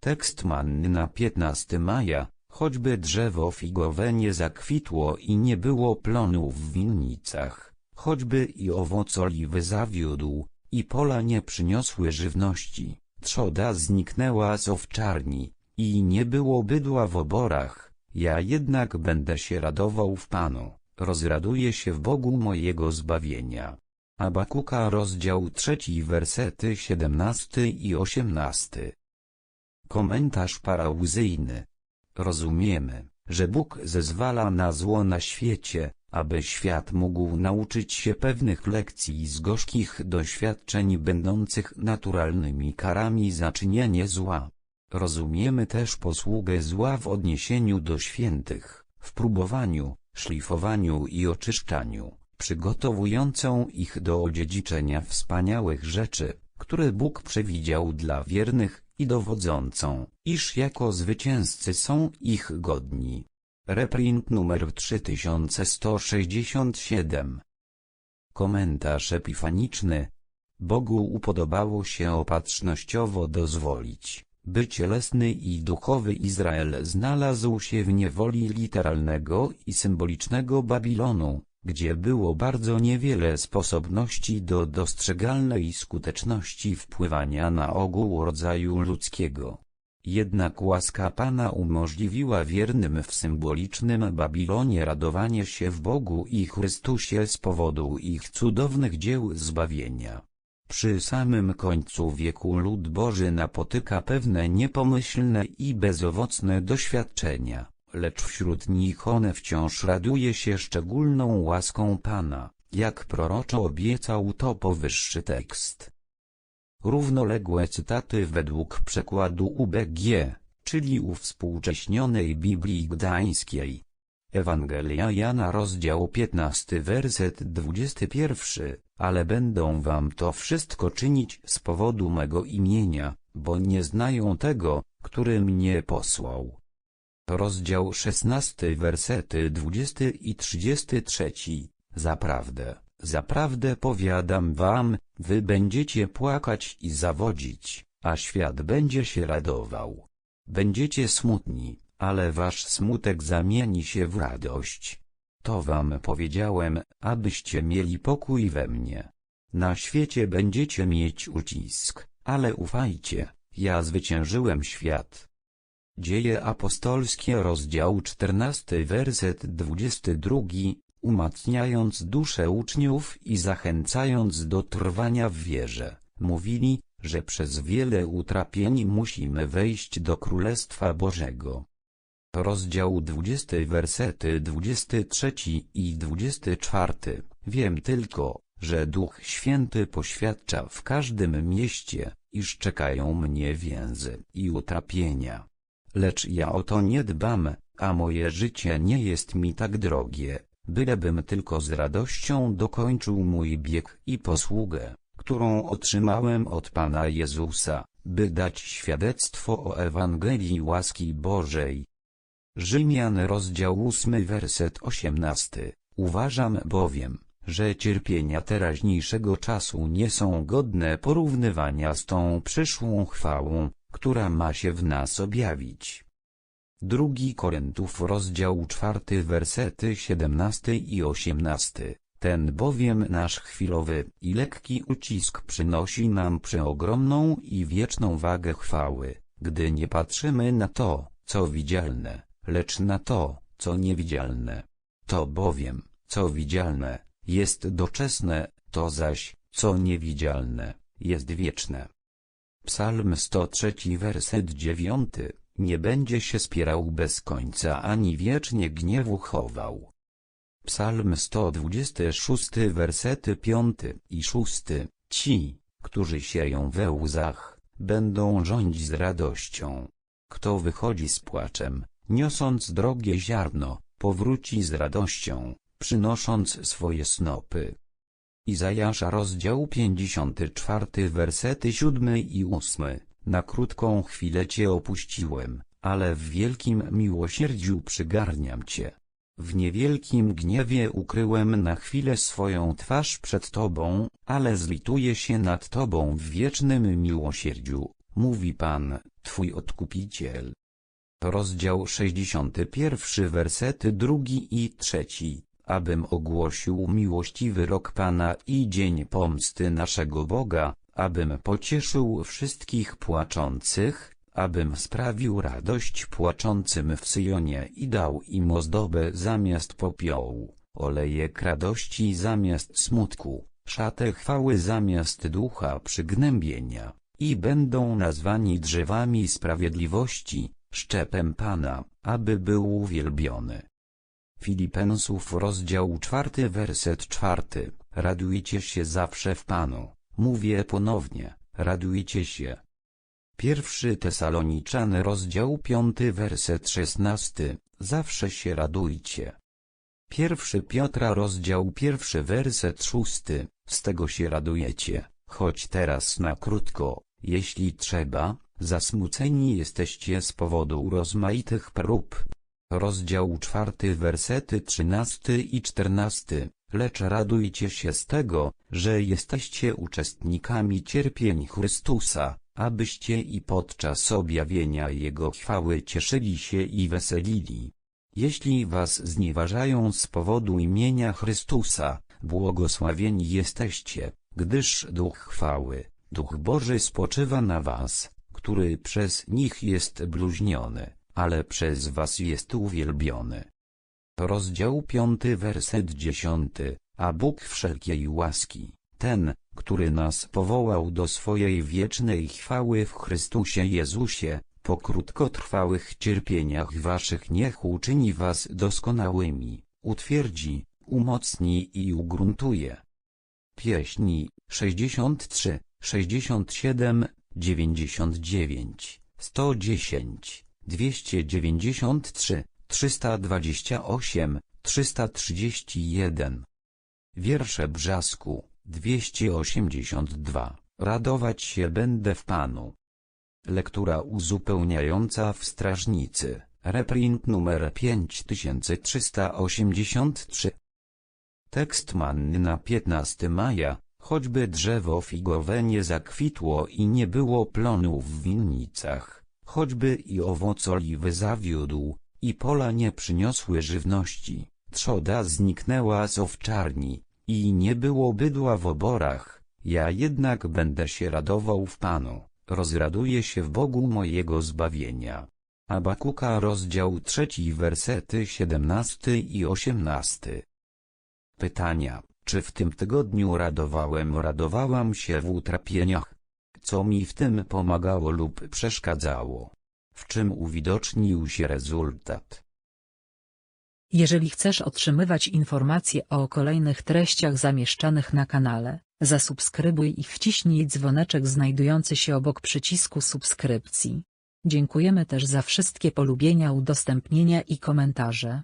Tekst manny na 15 maja, choćby drzewo figowe nie zakwitło i nie było plonów w winnicach, choćby i owoc oliwy zawiódł, i pola nie przyniosły żywności, trzoda zniknęła z owczarni, i nie było bydła w oborach, ja jednak będę się radował w Panu, rozraduję się w Bogu mojego zbawienia. Abakuka rozdział trzeci wersety 17 i 18 Komentarz parauzyjny Rozumiemy, że Bóg zezwala na zło na świecie, aby świat mógł nauczyć się pewnych lekcji z gorzkich doświadczeń będących naturalnymi karami za czynienie zła. Rozumiemy też posługę zła w odniesieniu do świętych, w próbowaniu, szlifowaniu i oczyszczaniu, przygotowującą ich do odziedziczenia wspaniałych rzeczy, które Bóg przewidział dla wiernych i dowodzącą, iż jako zwycięzcy są ich godni. Reprint numer 3167 Komentarz epifaniczny. Bogu upodobało się opatrznościowo dozwolić, by cielesny i duchowy Izrael znalazł się w niewoli literalnego i symbolicznego Babilonu, gdzie było bardzo niewiele sposobności do dostrzegalnej skuteczności wpływania na ogół rodzaju ludzkiego. Jednak łaska Pana umożliwiła wiernym w symbolicznym Babilonie radowanie się w Bogu i Chrystusie z powodu ich cudownych dzieł zbawienia. Przy samym końcu wieku lud Boży napotyka pewne niepomyślne i bezowocne doświadczenia lecz wśród nich one wciąż raduje się szczególną łaską Pana, jak proroczo obiecał to powyższy tekst. Równoległe cytaty według przekładu UBG, czyli uwspółcześnionej Biblii Gdańskiej. Ewangelia Jana rozdział 15 werset 21, ale będą wam to wszystko czynić z powodu mego imienia, bo nie znają tego, który mnie posłał. Rozdział 16 wersety 20 i 33 Zaprawdę, zaprawdę powiadam wam, wy będziecie płakać i zawodzić, a świat będzie się radował. Będziecie smutni, ale wasz smutek zamieni się w radość. To wam powiedziałem, abyście mieli pokój we mnie. Na świecie będziecie mieć ucisk, ale ufajcie, ja zwyciężyłem świat. Dzieje apostolskie rozdział 14 werset 22, umacniając duszę uczniów i zachęcając do trwania w wierze, mówili, że przez wiele utrapień musimy wejść do Królestwa Bożego. Rozdział 20 wersety 23 i 24 Wiem tylko, że Duch Święty poświadcza w każdym mieście, iż czekają mnie więzy i utrapienia. Lecz ja o to nie dbam, a moje życie nie jest mi tak drogie, bylebym tylko z radością dokończył mój bieg i posługę, którą otrzymałem od Pana Jezusa, by dać świadectwo o Ewangelii łaski Bożej. Rzymian rozdział 8 werset 18 Uważam bowiem, że cierpienia teraźniejszego czasu nie są godne porównywania z tą przyszłą chwałą, która ma się w nas objawić. Drugi Koryntów rozdział czwarty wersety 17 i 18. Ten bowiem nasz chwilowy i lekki ucisk przynosi nam przeogromną i wieczną wagę chwały, gdy nie patrzymy na to, co widzialne, lecz na to, co niewidzialne. To bowiem, co widzialne, jest doczesne, to zaś, co niewidzialne, jest wieczne. Psalm 103 werset 9 Nie będzie się spierał bez końca ani wiecznie gniewu chował. Psalm 126 wersety 5 i 6 Ci, którzy sieją we łzach, będą rządzić z radością. Kto wychodzi z płaczem, niosąc drogie ziarno, powróci z radością, przynosząc swoje snopy. Izajasza rozdział 54 wersety 7 i 8 Na krótką chwilę Cię opuściłem, ale w wielkim miłosierdziu przygarniam Cię. W niewielkim gniewie ukryłem na chwilę swoją twarz przed Tobą, ale zlituję się nad Tobą w wiecznym miłosierdziu, mówi Pan, Twój Odkupiciel. Rozdział 61 wersety drugi i trzeci, abym ogłosił miłościwy rok Pana i dzień pomsty naszego Boga, abym pocieszył wszystkich płaczących, abym sprawił radość płaczącym w Syjonie i dał im ozdobę zamiast popiołu, olejek radości zamiast smutku, szatę chwały zamiast ducha przygnębienia, i będą nazwani drzewami sprawiedliwości, szczepem Pana, aby był uwielbiony. Filipensów rozdział czwarty werset czwarty, radujcie się zawsze w Panu, mówię ponownie, radujcie się. Pierwszy Tesaloniczan rozdział piąty werset szesnasty, zawsze się radujcie. Pierwszy Piotra rozdział pierwszy werset szósty, z tego się radujecie, choć teraz na krótko, jeśli trzeba, zasmuceni jesteście z powodu rozmaitych prób. Rozdział czwarty wersety trzynasty i czternasty, lecz radujcie się z tego, że jesteście uczestnikami cierpień Chrystusa, abyście i podczas objawienia Jego chwały cieszyli się i weselili. Jeśli was znieważają z powodu imienia Chrystusa, błogosławieni jesteście, gdyż Duch chwały, Duch Boży spoczywa na was, który przez nich jest bluźniony, ale przez was jest uwielbiony. Rozdział piąty werset dziesiąty, a Bóg wszelkiej łaski, ten, który nas powołał do swojej wiecznej chwały w Chrystusie Jezusie, po krótkotrwałych cierpieniach waszych niech uczyni was doskonałymi, utwierdzi, umocni i ugruntuje. Pieśni 63, 67, 99, 110, 293, 328, 331. Wiersze Brzasku, 282. Radować się będę w Panu. Lektura uzupełniająca w Strażnicy, reprint numer 5383. Tekst manny na 15 maja, choćby drzewo figowe nie zakwitło i nie było plonów w winnicach, choćby i owoc oliwy zawiódł, i pola nie przyniosły żywności, trzoda zniknęła z owczarni, i nie było bydła w oborach, ja jednak będę się radował w Panu, rozraduję się w Bogu mojego zbawienia. Abakuka rozdział trzeci wersety 17 i 18 Pytania, czy w tym tygodniu radowałem radowałam się w utrapieniach? Co mi w tym pomagało lub przeszkadzało? W czym uwidocznił się rezultat? Jeżeli chcesz otrzymywać informacje o kolejnych treściach zamieszczanych na kanale, zasubskrybuj i wciśnij dzwoneczek znajdujący się obok przycisku subskrypcji. Dziękujemy też za wszystkie polubienia, udostępnienia i komentarze.